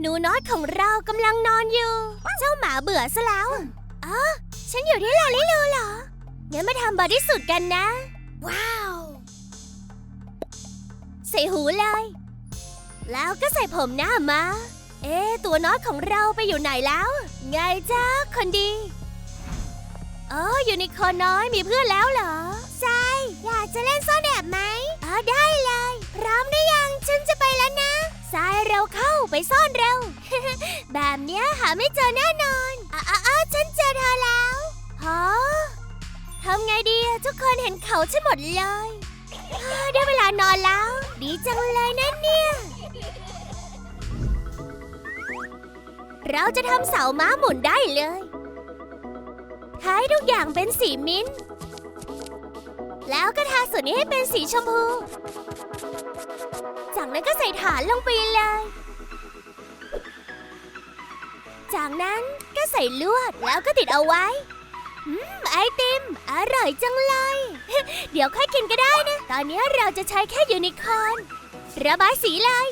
หนูน้อยของเรากำลังนอนอยู่ เจ้าหมาเบื่อซะแล้วอ๋อฉันอยู่ที่ลาลิลูเหรอ งั้นมาทำบอดี้สุดกันนะ ว้าว ใส่หูเลย แล้วก็ใส่ผมหน้ามา เอ๊ตัวน้อยของเราไปอยู่ไหนแล้ว ไงจ้าคนดีเอออยู่ในคอนน้อยมีเพื่อนแล้วเหรอใช่อยากจะเล่นซ่อนแอบไหมอ๋อได้เลย พร้อมหรือยัง ฉันจะไปแล้วนะ สายเร็วเข้าไปซ่อนเร็ว แบบเนี้ยหาไม่เจอแน่นอนอ๋ออ๋ออ๋อฉันเจอเธอแล้วฮะทำไงดีทุกคนเห็นเขาฉันหมดเลยได้เวลานอนแล้ว ดีจังเลยนะเนี่ยเราจะทำเสาม้าหมุนได้เลยท้ายทุกอย่างเป็นสีมิ้นท์แล้วก็ทาส่วนนี้ให้เป็นสีชมพู จากนั้นก็ใส่ฐานลงไปเลย จากนั้นก็ใส่ลวดแล้วก็ติดเอาไว้ อืม ไอติม อร่อยจังเลย เดี๋ยวค่อยกินก็ได้นะ ตอนนี้เราจะใช้แค่ยูนิคอร์นระบายสีเลย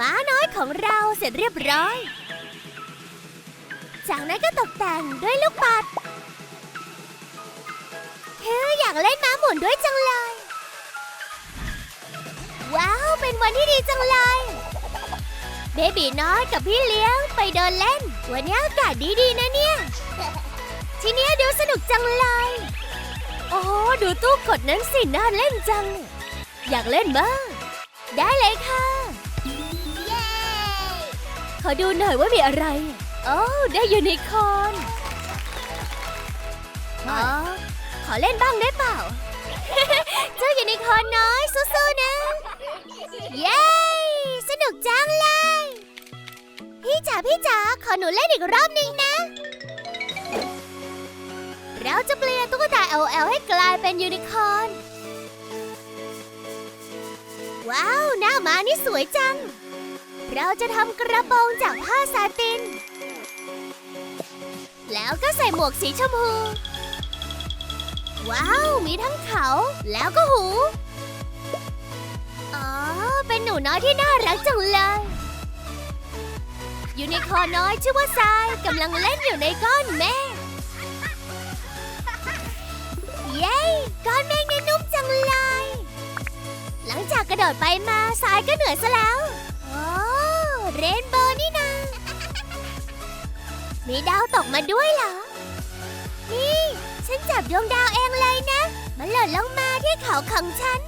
ม้าน้อยของเราเสร็จเรียบร้อย จากนั้นก็ตกแต่งด้วยลูกปัดเฮ้อยากเล่นม้าหมุนด้วยจังเลย เป็นวันที่ดีจังเลย เบบีน้อยกับพี่เลี้ยงไปเดินเล่น วันนี้อากาศดีๆนะเนี่ย ทีเนี้ยดูสนุกจังเลย โอ้โหดูตู้กดนั้นสิน่าเล่นจัง อยากเล่นบ้างได้เลยค่ะ เย้ ขอดูหน่อยว่ามีอะไร โอ้ได้ยูนิคอร์นอ๋อ ขอเล่นบ้างได้เปล่า เจ้ายูนิคอร์นน้อยสู้ๆนะ เย้ สนุกจังเลย พี่จ๋าพี่จ๋าขอหนูเล่นอีกรอบหนึ่งนะ เราจะเปลี่ยนตุ๊กตา LL ให้กลายเป็นยูนิคอร์น ว้าว หน้ามานี่สวยจัง เราจะทำกระโปรงจากผ้าซาติน แล้วก็ใส่หมวกสีชมพู ว้าว มีทั้งเขาแล้วก็หู นหนูน้อยที่น่ารักจังเลย ยูนิคอร์น้อยชื่อว่าทรายกำลังเล่นอยู่ในก้อนเมฆเย้ ก้อนเมฆนี่นุ่มจังเลย หลังจากกระโดดไปมาทรายก็เหนื่อยซะแล้วโอ้เรนโบว์นี่นามีดาวตกมาด้วยเหรอ นี่ ฉันจับดวงดาวเองเลยนะ มันหล่นลงมาที่เขาของฉัน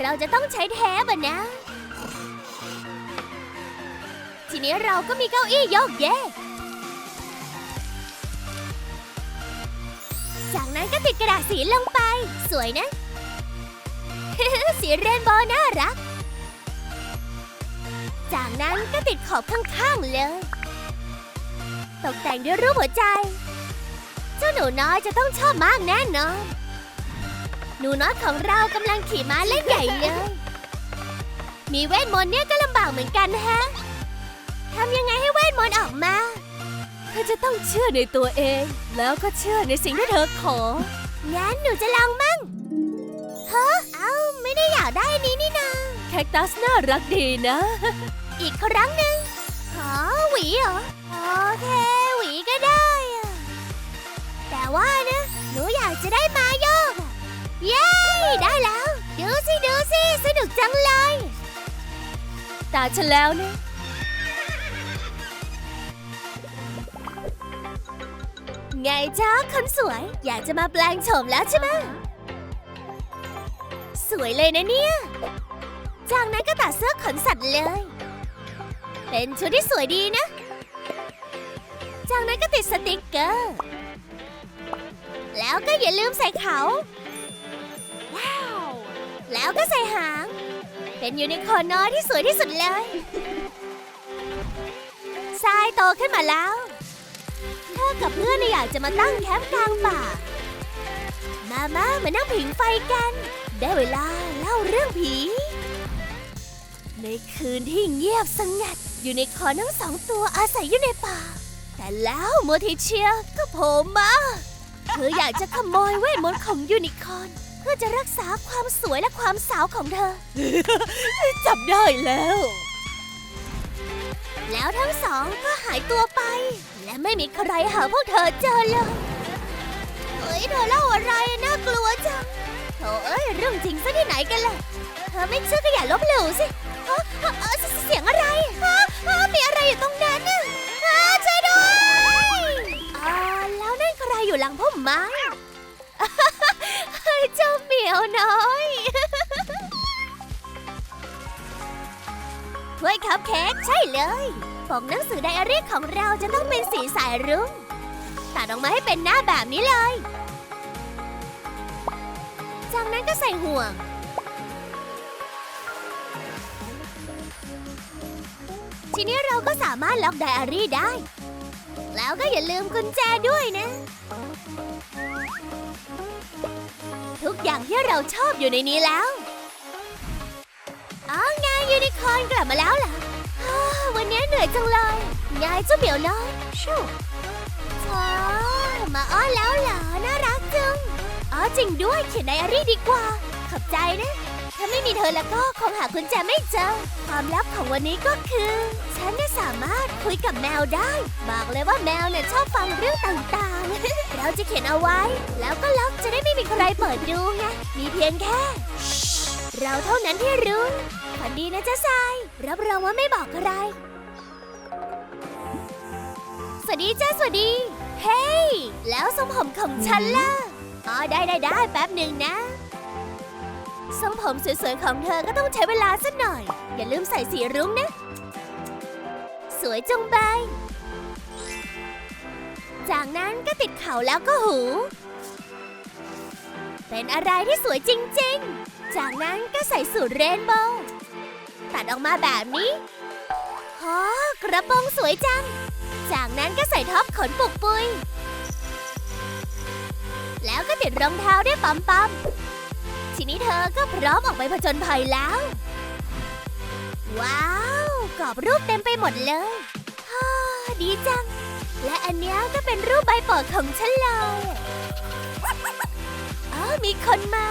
เราจะต้องใช้แทบอะนะ ทีนี้เราก็มีเก้าอี้โยกเยกจากนั้นก็ติดกระดาษสีลงไป สวยนะ สีเรนโบว์น่ารัก จากนั้นก็ติดขอบข้างๆเลย ตกแต่งด้วยรูปหัวใจ เจ้าหนูน้อยจะต้องชอบมากแน่นอน นูน้อยของเรากำลังขี่ม้าเล่นใหญ่เลย มีเวทมนต์เนี่ยก็ลำบากเหมือนกันฮะทำยังไงให้เวทมนต์ออกมา เธอจะต้องเชื่อในตัวเอง แล้วก็เชื่อในสิ่งที่เธอขอ งั้นหนูจะลองมั่งเฮ้อเอ้าไม่ได้อยากได้อันนี้นี่นาแคคตัสน่ารักดีนะ อีกครั้งหนึ่งหอหวีเหรอ โอเค หวีก็ได้อะแต่ว่านะ หนูอยากจะได้มาโยกอะ เย้ ได้แล้ว ดูสิดูสิสนุกจังเลย ตาฉันแล้วนะ ไงจ้าคนสวย อยากจะมาแปลงโฉมแล้วใช่ไหมสวยเลยนะเนี่ย จากนั้นก็ตัดเสื้อขนสัตว์เลย เป็นชุดที่สวยดีนะ จากนั้นก็ติดสติกเกอร์ แล้วก็อย่าลืมใส่เขา แล้วก็ใส่หาง เป็นยูนิคอร์นน้อยที่สวยที่สุดเลยทรายโตขึ้นมาแล้ว เธอกับเพื่อนอยากจะมาตั้งแคมป์กลางป่า มามามานั่งผิงไฟกัน ได้เวลาเล่าเรื่องผี ในคืนที่เงียบสงัดอยู่ในคอร์นทั้งสองตัวอาศัยอยู่ในป่า แต่แล้วโมทิเชียก็โผล่มา เธออยากจะขโมยเวทมนต์ของยูนิคอร์น พื่อจะรักษาความสวยและความสาวของเธอ จับได้แล้ว แล้วทั้งสองก็หายตัวไป และไม่มีใครหาพวกเธอเจอเลยเฮ้ยเธอเล่าอะไรน่ากลัวจังโถเอ้ยเรื่องจริงซะที่ไหนกันล่ะเธอไม่เชื่อก็อย่าลบหลู่สิฮะฮะเอ่อเสเสียงอะไรฮะฮะมีอะไรอยู่ตรงนั้นน่ะฮะช่วยด้วยอ่าแล้วนั่นใครอยู่หลังพุ่มไม้ เจ้าเหมียวน้อยถ้วยคัพเค้กใช่เลยปกหนังสือไดอารี่ของเราจะต้องเป็นสีสายรุ้งตัดออกมาให้เป็นหน้าแบบนี้เลย จากนั้นก็ใส่ห่วง ทีนี้เราก็สามารถล็อกไดอารี่ได้ แล้วก็อย่าลืมกุญแจด้วยนะ อย่างที่เราชอบอยู่ในนี้แล้วอ๋อไงยูนิคอร์นกลับมาแล้วเหรอฮ่าวันนี้เหนื่อยจังเลยไงเจ้าเหมียวน้อยชูอ๋อมาอ้อนแล้วเหรอ น่ารักจังอ๋อจริงด้วยเขียนไดอารี่ดีกว่า ขอบใจนะ ถ้าไม่มีเธอแล้วก็คงหากุญแจไม่เจอ ความลับของวันนี้ก็คือ ฉันน่ะสามารถคุยกับแมวได้ บอกเลยว่าแมวเนี่ยชอบฟังเรื่องต่างๆ เราจะเขียนเอาไว้ แล้วก็ล็อกจะได้ไม่มีใครเปิดดูไง มีเพียงแค่ เราเท่านั้นที่รู้ฝันดีนะจ๊ะทราย รับรองว่าไม่บอกใคร สวัสดีจ้าสวัสดี เฮ้ยแล้วทรงผมของฉันล่ะ อ๋อได้ได้ได้แป๊บหนึ่งนะ ทรงผมสวยๆของเธอก็ต้องใช้เวลาสักหน่อย อย่าลืมใส่สีรุ้งนะ สวยจังใบ จากนั้นก็ติดเขาแล้วก็หู เป็นอะไรที่สวยจริงๆ จากนั้นก็ใส่สูทเรนโบว์ตัดออกมาแบบนี้ฮอกระโปรงสวยจัง จากนั้นก็ใส่ท็อปขนปุกปุย แล้วก็ติดรองเท้าด้วยปั๊มปั๊มๆทีนี้เธอก็พร้อมออกไปผจญภัยแล้ว ว้าว กรอบรูปเต็มไปหมดเลยฮ่าดีจัง และอันนี้ก็เป็นรูปใบปรดของฉันเลยอ๋อมีคนมา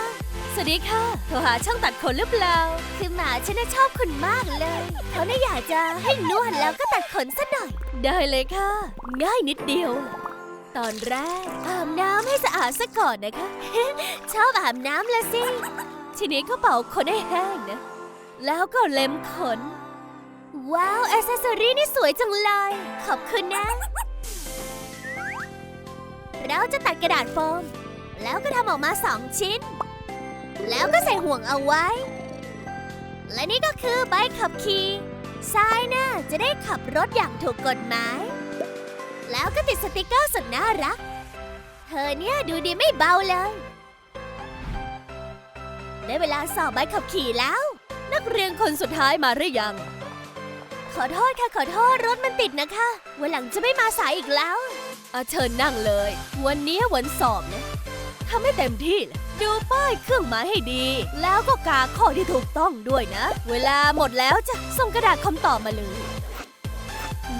สวัสดีค่ะโทรหาช่างตัดขนหรือเปล่า คือหมาฉันน่ะชอบคุณมากเลย เขาน่ะอยากจะให้นวดแล้วก็ตัดขนซะหน่อย ได้เลยค่ะ ง่ายนิดเดียว ตอนแรก อาบน้ำให้สะอาดซะก่อนนะคะ ชอบอาบน้ำละสิ ทีนี้ก็เป่าขนให้แห้งนะ แล้วก็เล็มขนว้าวอ c เซสซอรี่นี่สวยจังเลย ขอบคุณนะ เราจะตัดกระดาษโฟม แล้วก็ทำออกมาสองชิ้น แล้วก็ใส่ห่วงเอาไว้ และนี่ก็คือใบขับขี่ทรายน่ะจะได้ขับรถอย่างถูกกฎหมาย แล้วก็ติดสติกเกอร์สุดน่ารัก เธอเนี่ยดูดีไม่เบาเลย ได้เวลาสอบใบขับขี่แล้ว นักเรียนคนสุดท้ายมาหรือยัง ขอโทษค่ะขอโทษรถมันติดนะคะ วันหลังจะไม่มาสายอีกแล้ว อาเชิญนั่งเลย วันนี้วันสอบนะทำให้เต็มที่เลยดูป้ายเครื่องหมายให้ดี แล้วก็กาข้อที่ถูกต้องด้วยนะ เวลาหมดแล้วจะส่งกระดาษคำตอบมาเลย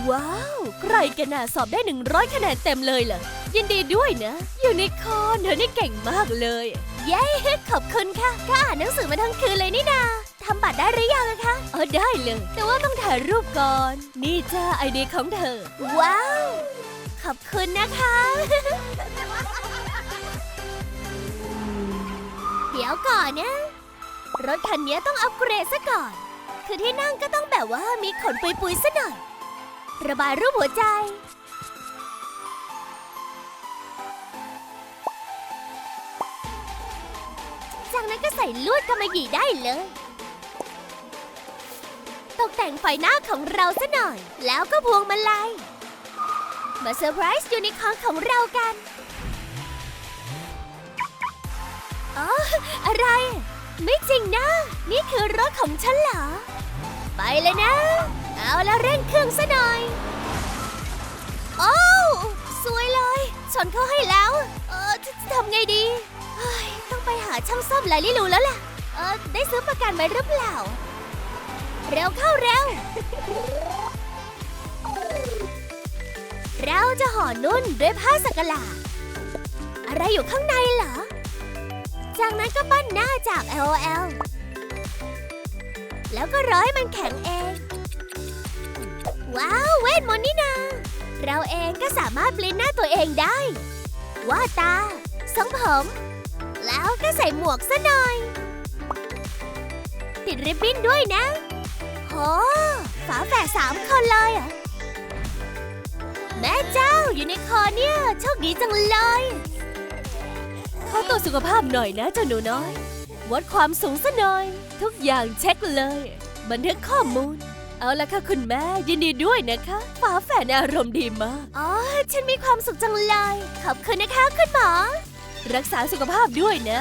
ว้าว ใครกันน่ะสอบได้ 100 คะแนนเต็มเลยเหรอ ยินดีด้วยนะยูนิคอร์นเธอนี่เก่งมากเลย เย้ ขอบคุณค่ะ ก็อ่านหนังสือมาทั้งคืนเลยนี่นาทำบัตรได้หรือยังอะคะ เออได้เลย แต่ว่าต้องถ่ายรูปก่อน นี่จ้าไอเดียของเธอ ว้าว ขอบคุณนะคะ เดี๋ยวก่อนนะ รถคันนี้ต้องอัปเกรดซะก่อน คือที่นั่งก็ต้องแบบว่ามีขนปุยๆซะหน่อย ระบายรูปหัวใจ จากนั้นก็ใส่ลวดกำมะหยี่ได้เลยตกแต่งไฟหน้าของเราซะหน่อย แล้วก็พวงมาลัย มาเซอร์ไพรส์ยูนิคอร์นของเรากันอ๋ออะไร ไม่จริงนะ นี่คือรถของฉันเหรอ ไปเลยนะ เอาแล้วเร่งเครื่องซะหน่อย โอ้สวยเลยชนเขาให้แล้ว เออจะทำไงดีต้องไปหาช่างซ่อมลายลิลูแล้วล่ะ เออได้ซื้อประกันไว้หรือเปล่า เร็วเข้าเร็ว เราจะห่อนุ่นด้วยผ้าสักหลาอะไรอยู่ข้างในเหรอ จากนั้นก็ปั้นหน้าจาก LOL แล้วก็ร้อยมันแข็งเอง ว้าว เวทมนต์นี่นา เราเองก็สามารถปลิ้นหน้าตัวเองได้ ว่าดตาทรงผม แล้วก็ใส่หมวกซะหน่อย ติดริบบิ้นด้วยนะโหฝาแฝดสามคนเลยอะ แม่เจ้าอยู่ในคอเนี่ยโชคดีจังเลยขอตัวจสุขภาพหน่อยนะเจ้าหนูน้อย วัดความสูงซะหน่อย ทุกอย่างเช็คเลย บันทึกข้อมูล เอาละค่ะคุณแม่ยินดีด้วยนะคะฝาแฝดอารมณ์ดีมาก อ๋อ ฉันมีความสุขจังเลย ขอบคุณนะคะคุณหมอ รักษาสุขภาพด้วยนะ